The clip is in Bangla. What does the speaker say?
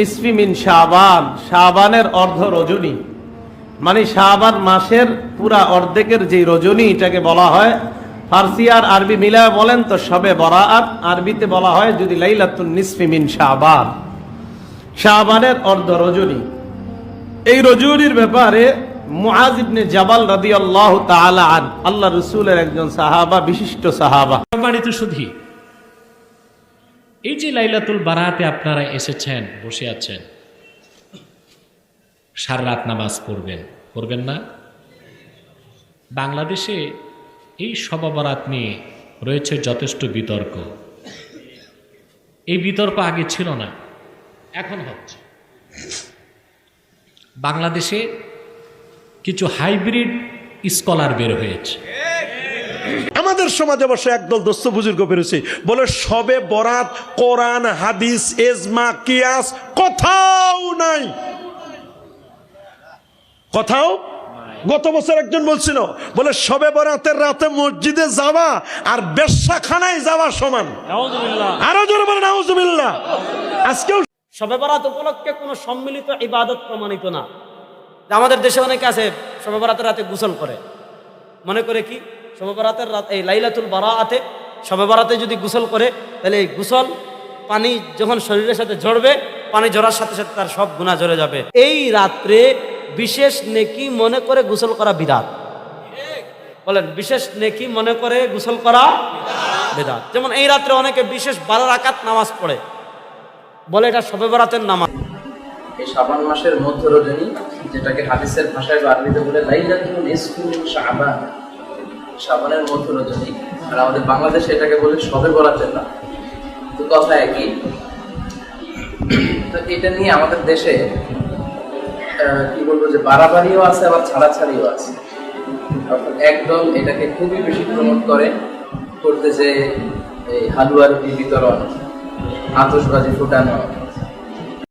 নিসফি মিন শাবান, শাবানের অর্ধ রজনী। মানে শাবান মাসের পুরা অর্ধেকের যে রজনী এটাকে বলা হয়, ফার্সি আর আরবি মিলা বলেন তো সবে বরাআত, আরবিতে বলা হয় যদি লাইলাতুন নিসফি মিন শাবান। শাবানের অর্ধ রজনী। এই রজনীর ব্যাপারে মুআজ ইবনে জাবাল রাদিয়াল্লাহু তাআলা আন, আল্লাহ রাসূলের একজন সাহাবা, বিশিষ্ট সাহাবা। সম্মানিত সুধী এই যে লাইলাতুল বারাতে আপনারা এসেছেন, বসে আছেন, সারা রাত নামাজ পড়বেন পড়বেন না? বাংলাদেশে এই সবা বরাত নিয়ে রয়েছে যথেষ্ট বিতর্ক। এই বিতর্ক আগে ছিল না, এখন হচ্ছে। বাংলাদেশে কিছু হাইব্রিড স্কলার বের হয়েছে। আমাদের সমাজে অবশ্য একদল দোস্ত বুজুর্গ বেরোছে। বলে সবে বরাত কোরআন হাদিস এজমা কিয়াস কোথাও নাই। কোথাও? গত বছর একজন বলছিল বলে সবে বরাতের রাতে মসজিদে যাওয়া আর বেশ্যাখানায় যাওয়া সমান। আরও জোরে বলেন আউজুবিল্লাহ আজকেও শবে বরাত উপলক্ষে কোনো সম্মিলিত ইবাদত প্রমাণিত না। আমাদের দেশে অনেকে আছে শবে বরাতের রাতে গোসল করে। মনে করে কি? শবে বরাতের রাত এই লাইলাতুল বারাআতে শবে বরাতে যদি গোসল করে, তাহলে এই গোসল পানি যখন শরীরের সাথে ঝরবে, পানি ঝরার সাথে সাথে তার সব গুণা ঝরে যাবে। এই রাত্রে বিশেষ নেকি মনে করে গোসল করা বিদাত। বলেন, বিশেষ নেকি মনে করে গোসল করা বিদাত। যেমন এই রাত্রে অনেকে বিশেষ বারো রাকাত নামাজ পড়ে। বলে এটা শবে বরাতের নামাজ। এই শাবান মাসের মধ্য রজনী, যেটাকে হাদিসের ভাষায় বা আরবিতে বলে শাবান। শাবানের মধ্য রজনী আর আমাদের বাংলাদেশে এটাকে বলে সবে বরাতের না তো কথা একই। তো এটা নিয়ে আমাদের দেশে কি বলব যে বাড়াবাড়িও আছে, আবার ছাড়াছাড়িও আছে। অর্থাৎ একদল এটাকে খুবই বেশি প্রমোট করে, করতে যে হালুয়ার বিতরণ, আতশবাজি ফুটানো